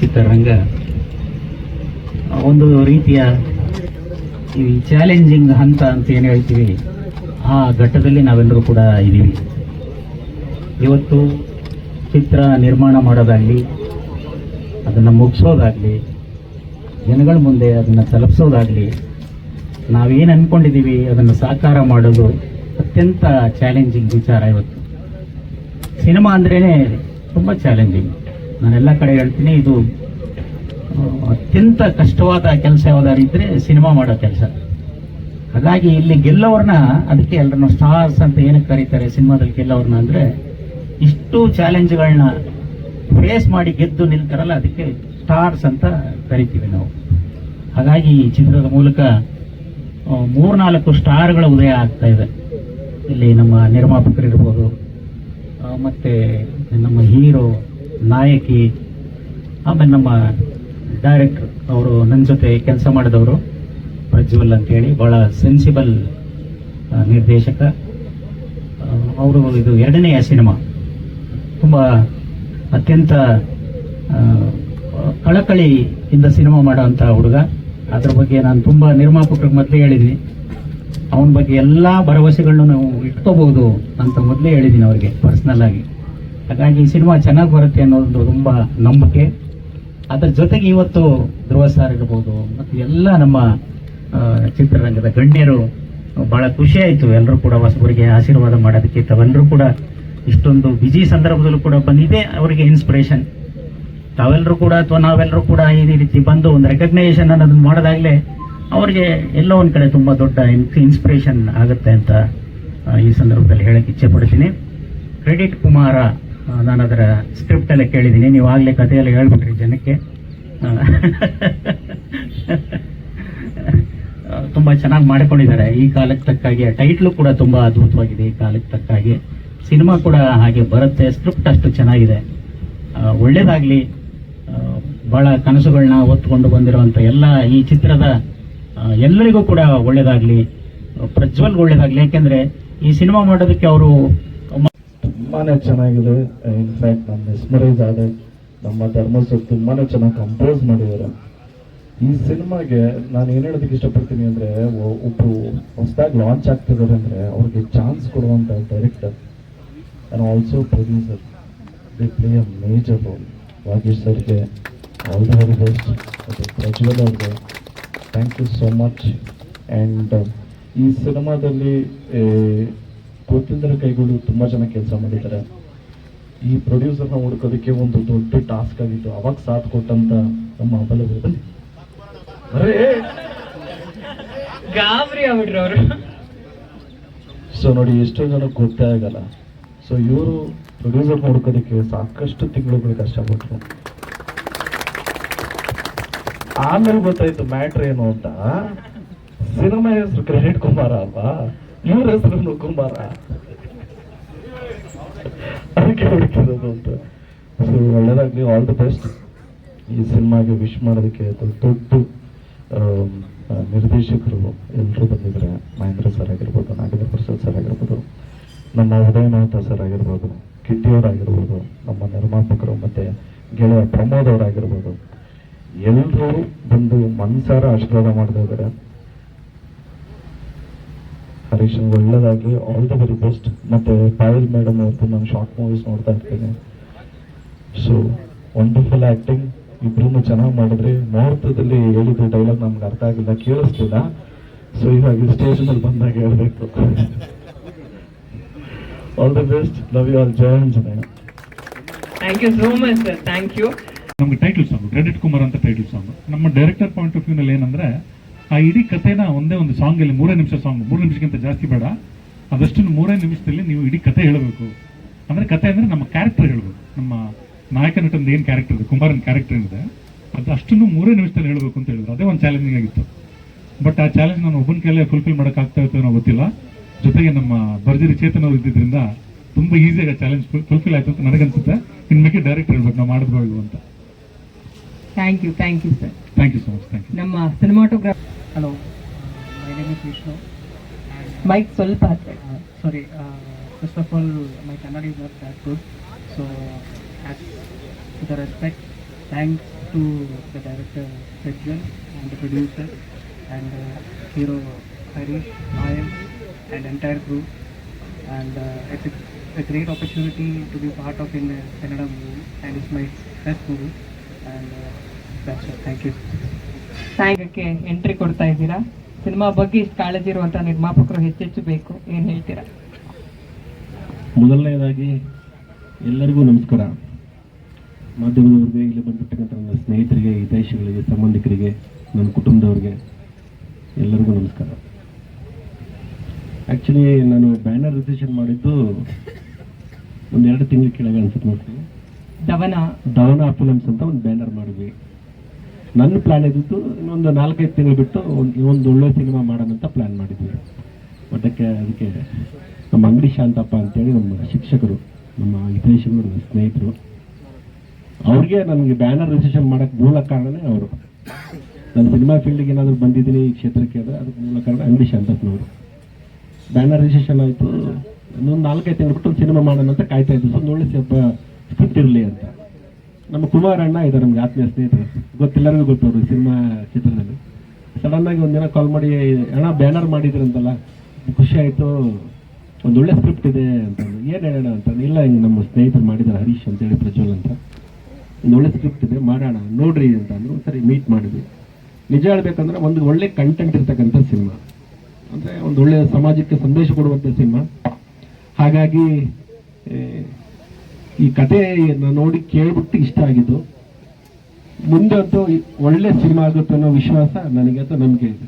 ಚಿತ್ರರಂಗ. ಒಂದು ರೀತಿಯ ಈ ಚಾಲೆಂಜಿಂಗ್ ಹಂತ ಅಂತ ಏನು ಹೇಳ್ತೀವಿ ಆ ಘಟ್ಟದಲ್ಲಿ ನಾವೆಲ್ಲರೂ ಕೂಡ ಇದ್ದೀವಿ ಇವತ್ತು ಚಿತ್ರ ನಿರ್ಮಾಣ ಮಾಡೋದಾಗಲಿ ಅದನ್ನು ಮುಗಿಸೋದಾಗಲಿ ಜನಗಳ ಮುಂದೆ ಅದನ್ನು ತಲುಪಿಸೋದಾಗಲಿ ನಾವೇನು ಅಂದ್ಕೊಂಡಿದ್ದೀವಿ ಅದನ್ನು ಸಾಕಾರ ಮಾಡೋದು ಅತ್ಯಂತ ಚಾಲೆಂಜಿಂಗ್ ವಿಚಾರ ಇವತ್ತು. ಸಿನಿಮಾ ಅಂದ್ರೇ ತುಂಬ ಚಾಲೆಂಜಿಂಗ್ ನಾನೆಲ್ಲ ಕಡೆ ಹೇಳ್ತೀನಿ, ಇದು ಅತ್ಯಂತ ಕಷ್ಟವಾದ ಕೆಲಸ ಯಾವುದಾರಿದ್ದರೆ ಸಿನಿಮಾ ಮಾಡೋ ಕೆಲಸ. ಹಾಗಾಗಿ ಇಲ್ಲಿ ಗೆಲ್ಲೋರ್ನ, ಅದಕ್ಕೆ ಎಲ್ಲರನ್ನ ಸ್ಟಾರ್ಸ್ ಅಂತ ಏನಕ್ಕೆ ಕರೀತಾರೆ ಸಿನಿಮಾದಲ್ಲಿ ಗೆಲ್ಲೋರ್ನ ಅಂದ್ರೆ, ಇಷ್ಟು ಚಾಲೆಂಜ್ಗಳನ್ನ ಫೇಸ್ ಮಾಡಿ ಗೆದ್ದು ನಿಲ್ತಾರಲ್ಲ, ಅದಕ್ಕೆ ಸ್ಟಾರ್ಸ್ ಅಂತ ಕರಿತೀವಿ ನಾವು. ಹಾಗಾಗಿ ಈ ಚಿತ್ರದ ಮೂಲಕ ಮೂರ್ನಾಲ್ಕು ಸ್ಟಾರ್ಗಳ ಉದಯ ಆಗ್ತಾ ಇದೆ. ಇಲ್ಲಿ ನಮ್ಮ ನಿರ್ಮಾಪಕರು ಇರ್ಬೋದು ಮತ್ತೆ ನಮ್ಮ ಹೀರೋ, ನಾಯಕಿ, ಆಮೇಲೆ ನಮ್ಮ ಡೈರೆಕ್ಟರ್ ಅವರು ನನ್ನ ಜೊತೆ ಕೆಲಸ ಮಾಡಿದವರು ಪ್ರಜ್ವಲ್ ಅಂತೇಳಿ, ಬಹಳ ಸೆನ್ಸಿಬಲ್ ನಿರ್ದೇಶಕ. ಅವರು ಇದು ಎರಡನೆಯ ಸಿನಿಮಾ. ತುಂಬ ಅತ್ಯಂತ ಕಳಕಳಿಯಿಂದ ಸಿನಿಮಾ ಮಾಡೋವಂಥ ಹುಡುಗ. ಅದ್ರ ಬಗ್ಗೆ ನಾನು ತುಂಬ ನಿರ್ಮಾಪಕರಿಗೆ ಮೊದಲೇ ಹೇಳಿದ್ದೀನಿ ಅವನ ಬಗ್ಗೆ ಎಲ್ಲ ಭರವಸೆಗಳನ್ನು ನಾವು ಇಟ್ಕೋಬಹುದು ಅಂತ ಮೊದಲೇ ಹೇಳಿದ್ದೀನಿ ಅವರಿಗೆ ಪರ್ಸ್ನಲ್ ಆಗಿ. ಹಾಗಾಗಿ ಈ ಸಿನಿಮಾ ಚೆನ್ನಾಗಿ ಬರುತ್ತೆ ಅನ್ನೋದೊಂದು ತುಂಬ ನಂಬಿಕೆ. ಅದರ ಜೊತೆಗೆ ಇವತ್ತು ಧ್ರುವ ಸಾರ್ ಇರ್ಬೋದು, ಮತ್ತು ಎಲ್ಲ ನಮ್ಮ ಚಿತ್ರರಂಗದ ಗಣ್ಯರು ಬಹಳ ಖುಷಿ ಆಯಿತು. ಎಲ್ಲರೂ ಕೂಡ ಹೊಸಬರಿಗೆ ಆಶೀರ್ವಾದ ಮಾಡೋದಕ್ಕೆ ತಾವೆಲ್ಲರೂ ಕೂಡ ಇಷ್ಟೊಂದು ಬಿಜಿ ಸಂದರ್ಭದಲ್ಲೂ ಕೂಡ ಬಂದಿದೆ. ಅವರಿಗೆ ಇನ್ಸ್ಪಿರೇಷನ್ ತಾವೆಲ್ಲರೂ ಕೂಡ ಅಥವಾ ನಾವೆಲ್ಲರೂ ಕೂಡ ಈ ರೀತಿ ಬಂದು ಒಂದು ರೆಕಗ್ನೈಸೇಷನ್ ಅನ್ನೋದನ್ನ ಮಾಡಿದಾಗಲೇ ಅವ್ರಿಗೆ ಎಲ್ಲೋ ಒಂದು ಕಡೆ ತುಂಬ ದೊಡ್ಡ ಇನ್ಸ್ಪಿರೇಷನ್ ಆಗುತ್ತೆ ಅಂತ ಈ ಸಂದರ್ಭದಲ್ಲಿ ಹೇಳಕ್ಕೆ ಇಚ್ಛೆ ಪಡ್ತೀನಿ ಕ್ರೆಡಿಟ್ ಕುಮಾರ ನಾನು ಅದರ ಸ್ಕ್ರಿಪ್ಟ್ ಎಲ್ಲ ಕೇಳಿದ್ದೀನಿ. ನೀವು ಆಗಲೇ ಕಥೆಯೆಲ್ಲ ಹೇಳ್ಬಿಟ್ರಿ ಜನಕ್ಕೆ. ತುಂಬ ಚೆನ್ನಾಗಿ ಮಾಡಿಕೊಂಡಿದ್ದಾರೆ. ಈ ಕಾಲಕ್ಕೆ ತಕ್ಕಾಗಿ ಟೈಟ್ಲು ಕೂಡ ತುಂಬ ಅದ್ಭುತವಾಗಿದೆ ಈ ಕಾಲಕ್ಕೆ ತಕ್ಕಾಗಿ. ಸಿನಿಮಾ ಕೂಡ ಹಾಗೆ ಬರುತ್ತೆ. ಸ್ಕ್ರಿಪ್ಟ್ ಅಷ್ಟು ಚೆನ್ನಾಗಿದೆ. ಒಳ್ಳೆಯದಾಗಲಿ ಒಳ್ಳೇದಾಗ್ಲಿ. ಬಹಳ ಕನಸುಗಳನ್ನ ಹೊತ್ಕೊಂಡು ಬಂದಿರುವಂತ ಎಲ್ಲ ಈ ಚಿತ್ರದ ಎಲ್ಲರಿಗೂ ಕೂಡ ಒಳ್ಳೆಯದಾಗಲಿ ಪ್ರಜ್ವಲ್ಗೆ ಒಳ್ಳೆಯದಾಗಲಿ ಯಾಕೆಂದ್ರೆ ಈ ಸಿನಿಮಾ ಮಾಡೋದಕ್ಕೆ ಅವರು ತುಂಬಾ ಚೆನ್ನಾಗಿದೆ. ಇನ್ಫ್ಯಾಕ್ಟ್ ನಮ್ಮ ಮೆಸ್ಮರೈಸ್ ಆದೆ ನಮ್ಮ ಧರ್ಮಸ್ಥರು ತುಂಬಾ ಚೆನ್ನಾಗಿ ಕಂಪೋಸ್ ಮಾಡಿದ್ದಾರೆ. ಈ ಸಿನಿಮಾಗೆ ನಾನು ಏನು ಹೇಳೋದಕ್ಕೆ ಇಷ್ಟಪಡ್ತೀನಿ ಅಂದ್ರೆ, ಒ- ಒಬ್ರು ಹೊಸದಾಗಿ ಲಾಂಚ್ ಆಗ್ತಿದ್ದಾರೆ ಅಂದ್ರೆ ಅವ್ರಿಗೆ ಚಾನ್ಸ್ ಕೊಡುವಂತ director and also producer they play a major role Rajesh ಸರ್ಗೆ ಆಲ್ ದ ವೆರಿ ಬೆಸ್ಟ್ ಮತ್ತು ಪ್ರಜ್ವಲ್ ಅವ್ರಿಗೆ thank you so much and ಈ ಸಿನಿಮಾದಲ್ಲಿ ಗೊತ್ತಿಲ್ಲದ ಕೈಗಳು ತುಂಬ ಜನ ಕೆಲಸ ಮಾಡಿದ್ದಾರೆ. ಈ ಪ್ರೊಡ್ಯೂಸರ್ನ ಹುಡ್ಕೋದಕ್ಕೆ ಒಂದು ದೊಡ್ಡ ಟಾಸ್ಕ್ ಆಗಿತ್ತು. ಅವಾಗ ಸಾಥ್ ಕೊಟ್ಟಂತ ನಮ್ಮ ಅರೇ ಗಾಬರಿ ಆಗ್ಬಿಟ್ರು ಅವರು. ಸೊ ನೋಡಿ ಎಷ್ಟೋ ಜನ ಗೊತ್ತೇ ಆಗಲ್ಲ. ಸೊ ಇವರು ಪ್ರೊಡ್ಯೂಸರ್ ಹುಡ್ಕೋದಕ್ಕೆ ಸಾಕಷ್ಟು ತಿಂಗಳುಗಳು ಕಷ್ಟಪಟ್ರು. ಆಮೇಲೆ ಗೊತ್ತಾಯ್ತು ಮ್ಯಾಟ್ರ್ ಏನು ಅಂತ. ಸಿನಿಮಾ ಹೆಸರು ಕ್ರೆಡಿಟ್ ಕುಮಾರ ಅಲ್ವಾ? ಇವ್ರ ಹೆಸರು ಕುಮಾರ. ಅದಕ್ಕೆ ಹುಡುಕಿರೋದು ಅಂತ. ಸೊ ಒಳ್ಳೇದಾಗ್ಲಿ ಆಲ್ ದಿ ಬೆಸ್ಟ್ ಈ ಸಿನಿಮಾಗೆ ವಿಶ್ ಮಾಡೋದಕ್ಕೆ ದೊಡ್ಡ ನಿರ್ದೇಶಕರು ಎಲ್ಲರೂ ಬಂದಿದ್ದಾರೆ ಮಹೇಂದ್ರ ಸರ್ ಆಗಿರ್ಬೋದು, ನಾಗೇಂದ್ರ ಪ್ರಸಾದ್ ಸರ್ ಆಗಿರ್ಬೋದು, ನಮ್ಮ ಉದಯನಾಥ ಸರ್ ಆಗಿರ್ಬೋದು ಕಿಟ್ಟಿಯವರಾಗಿರ್ಬೋದು ನಮ್ಮ ನಿರ್ಮಾಪಕರು ಮತ್ತು ಗೆಳೆಯ ಪ್ರಮೋದ್ ಅವರಾಗಿರ್ಬೋದು ಎಲ್ಲರೂ ಬಂದು ಮನ್ಸಾರ ಆಶೀರ್ವಾದ ಮಾಡ್ತಾ ಹರೀಶ್ ಒಳ್ಳೇದಾಗಿ ಆಲ್ ದ ವೆರಿ ಬೆಸ್ಟ್ ಮತ್ತೆ ಪಾಯಲ್ ಮೇಡಮ್ ಅವ್ರದ್ದು ನಾನು ಶಾರ್ಟ್ ಮೂವೀಸ್ ನೋಡ್ತಾ ಇರ್ತೇನೆ. ಸೊ ವಂಡರ್ಫುಲ್ ಆಕ್ಟಿಂಗ್ ಇಬ್ರು ಚೆನ್ನಾಗಿ ಮಾಡಿದ್ರೆ ಮುಹೂರ್ತದಲ್ಲಿ ಹೇಳಿದ ಡೈಲಾಗ್ ನಮ್ಗೆ ಅರ್ಥ ಆಗಿಲ್ಲ, ಕೇಳಿಸ್ತಿಲ್ಲ. ಸೊ ಇವಾಗ ಸ್ಟೇಜ್ ಮೇಲೆ ಬಂದಾಗ ಹೇಳಬೇಕು. All the best love you all Jaya thank you so much sir thank you ನಮ್ಗೆ ಟೈಟಲ್ ಸಾಂಗ್ ಕ್ರೆಡಿಟ್ ಕುಮಾರ್ ಅಂತ ಟೈಟಲ್ ಸಾಂಗ್ ನಮ್ಮ ಡೈರೆಕ್ಟರ್ ಪಾಯಿಂಟ್ ಆಫ್ ವ್ಯೂನಲ್ಲಿ ಏನಂದ್ರೆ, ಆ ಇಡೀ ಕಥೆನ ಒಂದೇ ಒಂದು ಸಾಂಗ್ ಅಲ್ಲಿ, ಮೂರೇ ನಿಮಿಷ ಸಾಂಗ್ ಮೂರು ನಿಮಿಷಕ್ಕಿಂತ ಜಾಸ್ತಿ ಬೇಡ. ಅದಷ್ಟು ಮೂರೇ ನಿಮಿಷದಲ್ಲಿ ನೀವು ಇಡೀ ಕಥೆ ಹೇಳಬೇಕು. ಅಂದ್ರೆ ಕತೆ ಅಂದ್ರೆ ನಮ್ಮ ಕ್ಯಾರೆಕ್ಟರ್ ಹೇಳಬೇಕು. ನಮ್ಮ ನಾಯಕ ನಟಂದು ಏನು ಕ್ಯಾರೆಕ್ಟರ್ ಇದೆ ಕುಮಾರನ್ ಕ್ಯಾರೆಕ್ಟರ್ ಏನಿದೆ, ಅದು ಅಷ್ಟನ್ನು ಮೂರೇ ನಿಮಿಷದಲ್ಲಿ ಹೇಳಬೇಕು ಅಂತ ಹೇಳಿದ್ರು. ಅದೇ ಒಂದು ಚಾಲೆಂಜಿಂಗ್ ಆಗಿತ್ತು. ಬಟ್ ಆ ಚಾಲೆಂಜ್ ನಾನು ಒಬ್ಬನ ಕೈಲೇ ಫುಲ್ಫಿಲ್ ಮಾಡಕ್ ಆಗ್ತಾ ಅನ್ನೋ ಗೊತ್ತಿಲ್ಲ. ಜೊತೆಗೆ ನಮ್ಮ ಭರ್ಜರಿ ಚೇತನ ಇದ್ದಿದ್ರಿಂದ ತುಂಬಾ ಈಸಿಯಾಗಿ ಚಾಲೆಂಜ್ ಫುಲ್ಫಿಲ್ ಆಯ್ತು ಅಂತ ನನಗನ್ಸುತ್ತೆ. ಇನ್ಮೇಲೆ ಡೈರೆಕ್ಟ್ ಹೇಳ್ಬೇಕು, ನಾವು ಮಾಡಿದ್ರು ಅಂತ. Thank you thank you sir thank you so much thank you ನಮ್ಮ cinematograph Hello, my name is Vishnu and mic ಸ್ವಲ್ಪ ಹತ್ರ Uh, sorry, uh, first of all, my Kannada is not that good. So, as with the respect, thanks to the director Sajjan and the producer and uh, hero Harish, Ayam and entire crew. And uh, it's a, a great opportunity to be part of in a Kannada movie and it's my best movie. You. ಥ್ಯಾಂಕ್ಗೆ entry ಕೊಡ್ತಾ ಇದ್ದೀರಾ? Cinema ಬಗ್ಗೆ ಇಷ್ಟು ಕಾಳಜಿ ಇರುವಂತ ನಿರ್ಮಾಪಕರು ಹೆಚ್ಚೆಚ್ಚು ಬೇಕು. ಏನ್ ಹೇಳ್ತೀರಾ? ಮೊದಲನೇದಾಗಿ ಎಲ್ಲರಿಗೂ ನಮಸ್ಕಾರ. ಮಾಧ್ಯಮದವ್ರಿಗೆ ಇಲ್ಲಿ ಬಂದಿರ್ತಕ್ಕಂಥ ನನ್ನ ಸ್ನೇಹಿತರಿಗೆ, ಹಿತೈಷಿಗಳಿಗೆ, ಸಂಬಂಧಿಕರಿಗೆ, ನನ್ನ ಕುಟುಂಬದವ್ರಿಗೆ ಎಲ್ಲರಿಗೂ ನಮಸ್ಕಾರ. ಆ್ಯಕ್ಚುಲಿ ನಾನು ಬ್ಯಾನರ್ ರಿಜಿಸ್ಟ್ರೇಷನ್ ಮಾಡಿದ್ದು ಒಂದೆರಡು ತಿಂಗಳ ಕೆಳಗೆ ಅನ್ಸುತ್ತೆ ನೋಡ್ತೀನಿ ದವನ ದವನ ಫಿಲಮ್ಸ್ ಅಂತ ಒಂದು ಬ್ಯಾನರ್ ಮಾಡಿದ್ವಿ. ನನ್ನ ಪ್ಲಾನ್ ಇದ್ದಿದ್ದು ಇನ್ನೊಂದು ನಾಲ್ಕೈದು ತಿಂಗಳು ಬಿಟ್ಟು ಒಂದು ಒಳ್ಳೆ ಸಿನಿಮಾ ಮಾಡೋಣ ಅಂತ ಪ್ಲಾನ್ ಮಾಡಿದ್ವಿ. ಒಟ್ಟಕ್ಕೆ ಅದಕ್ಕೆ ನಮ್ಮ ಅಂಗಡಿ ಶಾಂತಪ್ಪ ಅಂತೇಳಿ ನಮ್ಮ ಶಿಕ್ಷಕರು, ನಮ್ಮ ಹಿತೈಷಿಗಳು, ನಮ್ಮ ಸ್ನೇಹಿತರು, ಅವ್ರಿಗೆ ನನಗೆ ಬ್ಯಾನರ್ ರಿಸೆಷನ್ ಮಾಡೋಕ್ಕೆ ಮೂಲ ಕಾರಣನೇ ಅವರು. ನಾನು ಸಿನಿಮಾ ಫೀಲ್ಡಿಗೆ ಏನಾದರೂ ಬಂದಿದ್ದೀನಿ ಈ ಕ್ಷೇತ್ರಕ್ಕೆ ಅಂದರೆ ಅದಕ್ಕೆ ಮೂಲ ಕಾರಣ ಅಂಗಡಿ ಶಾಂತಪ್ಪನವರು. ಬ್ಯಾನರ್ ರಿಸೆಷನ್ ಆಯಿತು. ಇನ್ನೊಂದು ನಾಲ್ಕೈದು ತಿಂಗಳು ಬಿಟ್ಟು ಒಂದು ಸಿನಿಮಾ ಮಾಡೋಣ ಅಂತ ಕಾಯ್ತಾ ಇದ್ದು ಒಂದು ಒಳ್ಳೆ ಸ್ವಲ್ಪ ಇರಲಿ ಅಂತ. ನಮ್ಮ ಕುಮಾರ್ ಅಣ್ಣ ಇದ್ದಾರೆ ನಮ್ಗೆ ಆತ್ಮೀಯ ಸ್ನೇಹಿತರು. ಗೊತ್ತೆಲ್ಲರಿಗೂ ಗೊತ್ತವರು ಸಿನಿಮಾ ಚಿತ್ರದಲ್ಲಿ. ಸಡನ್ ಆಗಿ ಒಂದಿನ ಕಾಲ್ ಮಾಡಿ, ಅಣ್ಣ ಬ್ಯಾನರ್ ಮಾಡಿದ್ರಂತಲ್ಲ, ಖುಷಿ ಆಯಿತು, ಒಂದು ಒಳ್ಳೆ ಸ್ಕ್ರಿಪ್ಟ್ ಇದೆ ಅಂತ ಏನು ಹೇಳೋಣ ಅಂತ ಇಲ್ಲ, ಹಿಂಗೆ ನಮ್ಮ ಸ್ನೇಹಿತರು ಮಾಡಿದ್ದಾರೆ ಹರೀಶ್ ಅಂತೇಳಿ ಪ್ರಜ್ವಲ್ ಅಂತ. ಒಂದು ಒಳ್ಳೆ ಸ್ಕ್ರಿಪ್ಟ್ ಇದೆ, ಮಾಡೋಣ, ನೋಡ್ರಿ ಅಂತ ಸರಿ ಮೀಟ್ ಮಾಡಿದ್ವಿ. ನಿಜ ಹೇಳ್ಬೇಕಂದ್ರೆ ಒಂದು ಒಳ್ಳೆ ಕಂಟೆಂಟ್ ಇರ್ತಕ್ಕಂಥ ಸಿನಿಮಾ. ಅಂದರೆ ಒಂದು ಒಳ್ಳೆ ಸಮಾಜಕ್ಕೆ ಸಂದೇಶ ಕೊಡುವಂಥ ಸಿನಿಮಾ. ಹಾಗಾಗಿ ಈ ಕತೆ ನೋಡಿ ಕೇಳ್ಬಿಟ್ಟು ಇಷ್ಟ ಆಗಿದ್ದು ಮುಂದೆ ಅಂತೂ ಒಳ್ಳೆ ಸಿನಿಮಾ ಆಗುತ್ತೆ ಅನ್ನೋ ವಿಶ್ವಾಸ ನನಗೆ ಅಂತ ನಂಬಿಕೆ ಇದೆ.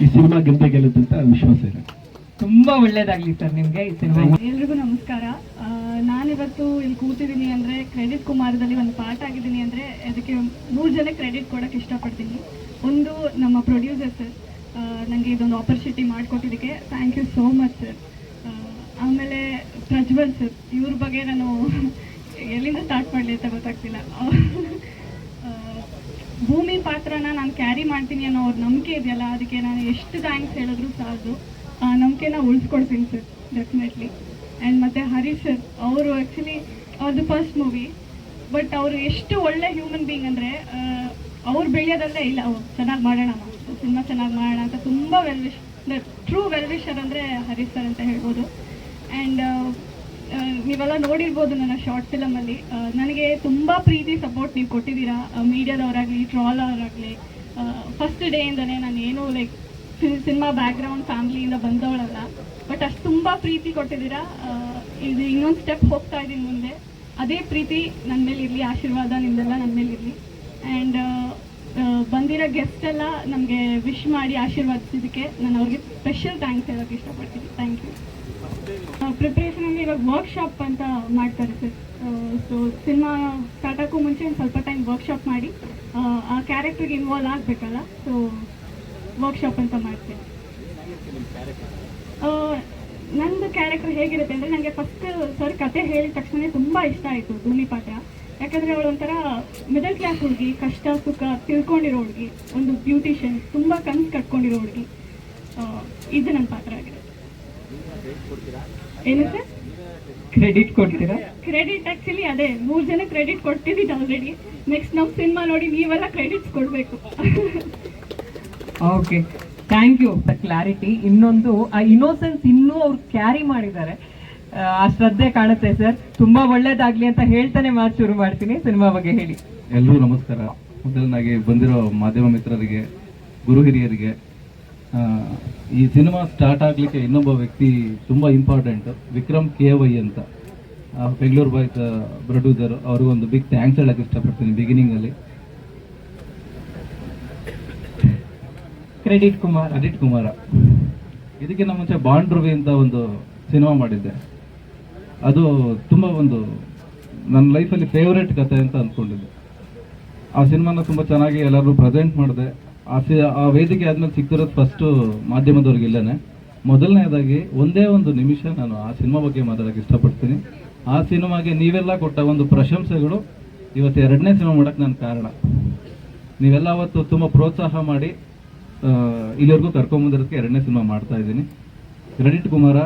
ಈ ಸಿನಿಮಾ ಗೆದ್ದೆ ಗೆಲ್ಲುತ್ತೆ ಅಂತ ವಿಶ್ವಾಸ ಇದೆ. ತುಂಬಾ ಒಳ್ಳೇದಾಗ್ಲಿ ಸರ್ ನಿಮ್ಗೆ ಈ ಸಿನಿಮಾ. ಎಲ್ರಿಗೂ ನಮಸ್ಕಾರ. ಆ, ನಾನಿವತ್ತು ಇಲ್ಲಿ ಕೂತಿದ್ದೀನಿ ಅಂದ್ರೆ ಕ್ರೆಡಿಟ್ ಕುಮಾರದಲ್ಲಿ ಒಂದು ಪಾರ್ಟ್ ಆಗಿದ್ದೀನಿ ಅಂದ್ರೆ ಅದಕ್ಕೆ ಮೂರು ಜನ ಕ್ರೆಡಿಟ್ ಕೊಡಕ್ ಇಷ್ಟಪಡ್ತೀನಿ. ಒಂದು ನಮ್ಮ ಪ್ರೊಡ್ಯೂಸರ್ ಸರ್ ನನಗೆ ಇದೊಂದು opportunity ಮಾಡಿಕೊಟ್ಟಿದ್ದಕ್ಕೆ thank you so much sir ಆಮೇಲೆ ಪ್ರಜ್ವಲ್ ಸರ್, ಇವ್ರ ಬಗ್ಗೆ ನಾನು ಎಲ್ಲಿಂದ ಸ್ಟಾರ್ಟ್ ಮಾಡಲಿ ಅಂತ ಗೊತ್ತಾಗ್ತಿಲ್ಲ. ಭೂಮಿ ಪಾತ್ರನ ನಾನು ಕ್ಯಾರಿ ಮಾಡ್ತೀನಿ ಅನ್ನೋ ಅವ್ರ ನಂಬಿಕೆ ಇದೆಯಲ್ಲ, ಅದಕ್ಕೆ ನಾನು ಎಷ್ಟು ಥ್ಯಾಂಕ್ಸ್ ಹೇಳಿದ್ರು ಸಾಲದು. ಆ ನಂಬಿಕೆನ ಉಳಿಸ್ಕೊಡ್ತೀನಿ ಸರ್ ಡೆಫಿನೆಟ್ಲಿ ಆ್ಯಂಡ್ ಮತ್ತು ಹರೀಶ್ ಸರ್, ಅವರು ಆ್ಯಕ್ಚುಲಿ ಅವ್ರದ್ದು ಫಸ್ಟ್ ಮೂವಿ ಬಟ್ ಅವರು ಎಷ್ಟು ಒಳ್ಳೆ ಹ್ಯೂಮನ್ ಬೀಯಿಂಗ್ ಅಂದರೆ ಅವ್ರು ಬೆಳೆಯೋದಲ್ಲೇ ಇಲ್ಲ, ಅವ್ರು ಚೆನ್ನಾಗಿ ಮಾಡೋಣ ಸಿನಿಮಾ ಚೆನ್ನಾಗಿ ಮಾಡೋಣ ಅಂತ ತುಂಬ well wish true well wisher ಅಂದರೆ ಹರೀಶ್ ಸರ್ ಅಂತ ಹೇಳ್ಬೋದು. ಆ್ಯಂಡ್ ನೀವೆಲ್ಲ ನೋಡಿರ್ಬೋದು ನನ್ನ ಶಾರ್ಟ್ ಫಿಲಮಲ್ಲಿ ನನಗೆ ತುಂಬ ಪ್ರೀತಿ ಸಪೋರ್ಟ್ ನೀವು ಕೊಟ್ಟಿದ್ದೀರಾ. ಮೀಡಿಯಾದವರಾಗಲಿ ಟ್ರಾಲವರಾಗಲಿ ಫಸ್ಟ್ ಡೇ ಇಂದನೇ ನಾನು ಏನೂ ಲೈಕ್ ಸಿನಿಮಾ ಬ್ಯಾಕ್ಗ್ರೌಂಡ್ ಫ್ಯಾಮಿಲಿಯಿಂದ ಬಂದವಳಲ್ಲ. ಬಟ್ ಅಷ್ಟು ತುಂಬ ಪ್ರೀತಿ ಕೊಟ್ಟಿದ್ದೀರಾ. ಇದು ಇನ್ನೊಂದು ಸ್ಟೆಪ್ ಹೋಗ್ತಾ ಇದ್ದೀನಿ ಮುಂದೆ. ಅದೇ ಪ್ರೀತಿ ನನ್ನ ಮೇಲೆ ಇರಲಿ ಆಶೀರ್ವಾದ ನಿಮ್ದೆಲ್ಲ ನನ್ನ ಮೇಲೆ ಇರಲಿ ಆ್ಯಂಡ್ ಬಂದಿರೋ ಗೆಸ್ಟ್ ಎಲ್ಲ ನಮಗೆ ವಿಶ್ ಮಾಡಿ ಆಶೀರ್ವಾದಿಸಿದ್ದಕ್ಕೆ ನಾನು ಅವ್ರಿಗೆ ಸ್ಪೆಷಲ್ ಥ್ಯಾಂಕ್ಸ್ ಹೇಳೋಕ್ಕೆ ಇಷ್ಟಪಡ್ತೀನಿ. ಥ್ಯಾಂಕ್ ಯು ಪ್ರಿಪ್ರೇಷನ್ ಅಲ್ಲಿ ಇವಾಗ ವರ್ಕ್ಶಾಪ್ ಅಂತ ಮಾಡ್ತಾರೆ ಸರ್ ಸೊ ಸಿನಿಮಾ ಸ್ಟಾರ್ಟ್ ಮುಂಚೆ ಒಂದು ಸ್ವಲ್ಪ ಟೈಮ್ ವರ್ಕ್ಶಾಪ್ ಮಾಡಿ ಆ, ಕ್ಯಾರೆಕ್ಟರ್ಗೆ ಇನ್ವಾಲ್ವ್ ಆಗಬೇಕಲ್ಲ ಸೊ ವರ್ಕ್ಶಾಪ್ ಅಂತ ಮಾಡ್ತೀನಿ. ನಂದು ಕ್ಯಾರೆಕ್ಟರ್ ಹೇಗಿರುತ್ತೆ ಅಂದರೆ ನನಗೆ ಫಸ್ಟ್ ಸರ್ ಕತೆ ಹೇಳಿದ ತಕ್ಷಣ ತುಂಬ ಇಷ್ಟ ಆಯಿತು ಭೂಮಿ ಪಾತ್ರ ಯಾಕಂದರೆ ಅವಳು ಒಂಥರ ಮಿಡಲ್ ಕ್ಲಾಸ್ ಹುಡುಗಿ ಕಷ್ಟ ಸುಖ ತಿಳ್ಕೊಂಡಿರೋ ಹುಡುಗಿ ಒಂದು ಬ್ಯೂಟಿಷಿಯನ್ ತುಂಬ ಕನ್ಸು ಕಟ್ಕೊಂಡಿರೋ ಹುಡುಗಿ. ಇದು ನನ್ನ ಪಾತ್ರ ಆಗಿದೆ ಏನು ಸರ್? ಕ್ರೆಡಿಟ್ ಕೊಡ್ತೀರಾ? ಕ್ರೆಡಿಟ್ ಆಕ್ಚುಲಿ ಅದೇ ಮೂರು ಜನ ಕ್ರೆಡಿಟ್ ಕೊಡ್ತಿದ್ದೀನಿ ಆಲ್ರೆಡಿ ನೆಕ್ಸ್ಟ್ ನಮ್ಮ ಸಿನಿಮಾ ನೋಡಿ ನೀವೆಲ್ಲ ಕ್ರೆಡಿಟ್ಸ್ ಕೊಡಬೇಕು. ಓಕೆ ಥ್ಯಾಂಕ್ ಯು ಕ್ಲಾರಿಟಿ ಇನ್ನೊಂದು ಆ ಇನ್ನೋಸೆನ್ಸ್ ಇನ್ನೂ ಅವ್ರು ಕ್ಯಾರಿ ಮಾಡಿದ್ದಾರೆ. ಆ, ಶ್ರದ್ಧೆ ಕಾಣುತ್ತೆ ಸರ್. ತುಂಬಾ ಒಳ್ಳೇದಾಗ್ಲಿ ಅಂತ ಹೇಳ್ತಾನೆ ಮಾತು ಶುರು ಮಾಡ್ತೀನಿ ಸಿನಿಮಾ ಬಗ್ಗೆ ಹೇಳಿ. ಎಲ್ಲರೂ ನಮಸ್ಕಾರ. ಮೊದಲನಾಗಿ ಬಂದಿರೋ ಮಾಧ್ಯಮ ಮಿತ್ರರಿಗೆ ಗುರು ಹಿರಿಯರಿಗೆ ಈ ಸಿನಿಮಾ ಸ್ಟಾರ್ಟ್ ಆಗಲಿಕ್ಕೆ ಇನ್ನೊಬ್ಬ ವ್ಯಕ್ತಿ ತುಂಬ ಇಂಪಾರ್ಟೆಂಟ್ ವಿಕ್ರಮ್ ಕೆ ವೈ ಅಂತ. ಬೆಂಗಳೂರು ಬಾಯ್ಸ್ ಪ್ರೊಡ್ಯೂಸರ್ ಅವ್ರಿಗೊಂದು ಬಿಗ್ ಥ್ಯಾಂಕ್ಸ್ ಹೇಳಕ್ಕೆ ಇಷ್ಟಪಡ್ತೀನಿ ಬಿಗಿನಿಂಗಲ್ಲಿ ಕ್ರೆಡಿಟ್ ಕುಮಾರ್ ಕ್ರೆಡಿಟ್ ಕುಮಾರ ಇದಕ್ಕಿಂತ ಮುಂಚೆ ಬಾಂಡ್ ರವಿ ಅಂತ ಒಂದು ಸಿನಿಮಾ ಮಾಡಿದ್ದೆ. ಅದು ತುಂಬ ಒಂದು ನನ್ನ ಲೈಫಲ್ಲಿ ಫೇವ್ರೆಟ್ ಕತೆ ಅಂತ ಅಂದ್ಕೊಂಡಿದ್ದೆ ಆ ಸಿನಿಮಾನ ತುಂಬ ಚೆನ್ನಾಗಿ ಎಲ್ಲರೂ ಪ್ರೆಸೆಂಟ್ ಮಾಡಿದೆ. ಆ ಸಿ, ಆ ವೇದಿಕೆ ಆದಮೇಲೆ ಸಿಕ್ತಿರೋದು ಫಸ್ಟು ಮಾಧ್ಯಮದವ್ರಿಗೆ ಇಲ್ಲೇ ಮೊದಲನೇದಾಗಿ ಒಂದೇ ಒಂದು ನಿಮಿಷ ನಾನು ಆ ಸಿನಿಮಾ ಬಗ್ಗೆ ಮಾತಾಡೋಕ್ಕೆ ಇಷ್ಟಪಡ್ತೀನಿ. ಆ ಸಿನಿಮಾಗೆ ನೀವೆಲ್ಲ ಕೊಟ್ಟ ಒಂದು ಪ್ರಶಂಸೆಗಳು ಇವತ್ತು ಎರಡನೇ ಸಿನಿಮಾ ಮಾಡೋಕ್ಕೆ ನಾನು ಕಾರಣ. ನೀವೆಲ್ಲ ಅವತ್ತು ತುಂಬ ಪ್ರೋತ್ಸಾಹ ಮಾಡಿ ಇಲ್ಲಿವರೆಗೂ ಕರ್ಕೊಂಬಂದಿರೋದಕ್ಕೆ ಎರಡನೇ ಸಿನಿಮಾ ಮಾಡ್ತಾ ಇದ್ದೀನಿ. ಕ್ರೆಡಿಟ್ ಕುಮಾರ